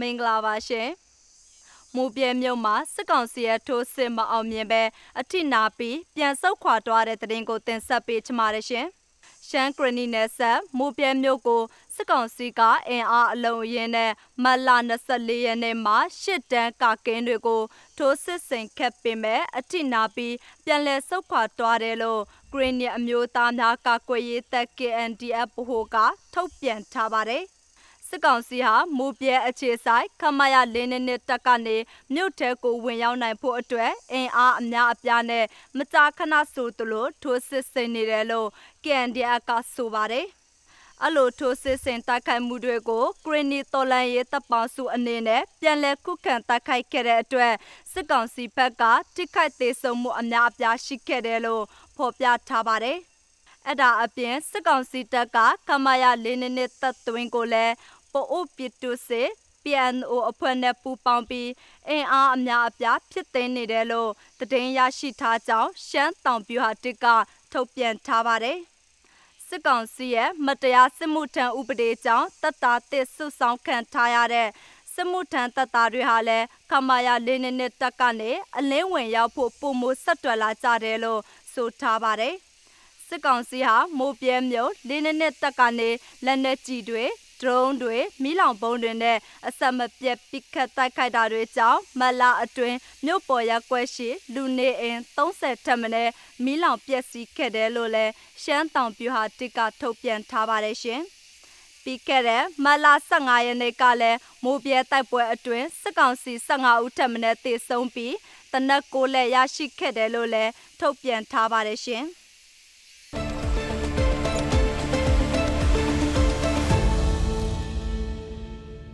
မင်္ဂလာပါရှင်မူပြဲမြို့မှာစစ်ကောင်စီရဲ့ထိုးစစ်မအောင်မြင်ပဲအထိနာပြီးပြန်ဆုတ်ခွာသွားတဲ့တရင်ကိုတင်ဆက်ပေးချင်ပါတယ်ရှင်ရှမ်းဂရနီနယ်ဆက်မူပြဲမြို့ကိုစစ်ကောင်စီကအင်အားအလုံးအင်းနဲ့မတ်လ24ရက်နေ့မှာရှစ်တန်းကာကင်းတွေကိုထိုးစစ်ဆင်ခက်ပင်မဲ့အထိနာပြီးပြန်လည်ဆုတ်ခွာသွားတယ်လို့ဂရနီအမျိုးသားများကာကွယ်ရေးတပ် KNDF ဗဟိုကထုတ်ပြန်ထားပါတယ် စစ်ကောင်စီဟာမူပြဲအခြေဆိုင်ခမရလင်းနှစ်တက်ကနေမြို့ထဲကိုဝင်ရောက်နိုင်ဖို့အတွက်အင်အားအများအပြားနဲ့မကြာခဏဆိုသလိုထိုးစစ်ဆင်နေတယ်လို့ KNDF ကဆိုပါတယ်အလိုထိုးစစ်ဆင်တိုက်ခိုက်မှုတွေကိုဂရနီတော်လန်ရေးတပ်ပေါင်းစုအနေနဲ့ပြန်လည်ခုခံတိုက်ခိုက်ခဲ့တဲ့အတွက်စစ်ကောင်စီဘက်ကတိခိုက်သေးဆုံးမှုအများအပြားရှိခဲ့တယ်လို့ဖော်ပြထားပါတယ်။အဲ့ဒါအပြင်စစ်ကောင်စီတပ်ကကမာယာလေးနှစ်နှစ်တပ်သွင်းကိုလည်း ပိုအိုပီတူစစ် PNO အဖွဲ့နဲ့ပူးပေါင်းပြီးအင်အားအများအပြားဖြစ်သိမ်းနေတယ်လို့တည်င်းရရှိထားကြောင်းရှမ်းတောင်ပြူဟာတစ်ကထုတ်ပြန်ထားပါတယ်။စစ်ကောင်စီရဲ့မတရားစစ်မှုထမ်းဥပဒေကြောင့်တပ်သားတစ်ဆုဆောင်ခံထားရတဲ့စစ်မှုထမ်းတပ်သားတွေဟာလည်းခမာယာလေးနှစ်နှစ်တက်ကနေအလင်းဝင်ရောက်ဖို့ပုံမှုဆက်တွယ်လာကြတယ်လို့ဆိုထားပါတယ်။စစ်ကောင်စီဟာမိုးပြဲမြို့လေးနှစ်နှစ်တက်ကနေလက်နက်ကြီးတွေ ဒရုန်းတွေမိလောင်ပုံတွေနဲ့အဆက်မပြတ်ပစ်ခတ်တိုက်ခိုက်တာတွေကြောင့်မလာအတွင်းမြို့ပေါ်ရက်ွက်ရှိလူနေအိမ်30ထက်မနည်းမိလောင်ပျက်စီးခဲ့တယ်လို့လည်းရှမ်းတောင်ပြူဟာတစ်ကထုတ်ပြန်ထားပါတယ်ရှင်ပြီးခဲ့တဲ့မလ15ရက်နေ့ကလည်းမိုးပြဲတိုက်ပွဲအတွင်းစစ်ကောင်စီ15ဦးထက်မနည်းသေဆုံးပြီးတနက်ကိုလည်းရရှိခဲ့တယ်လို့လည်းထုတ်ပြန်ထားပါတယ်ရှင်။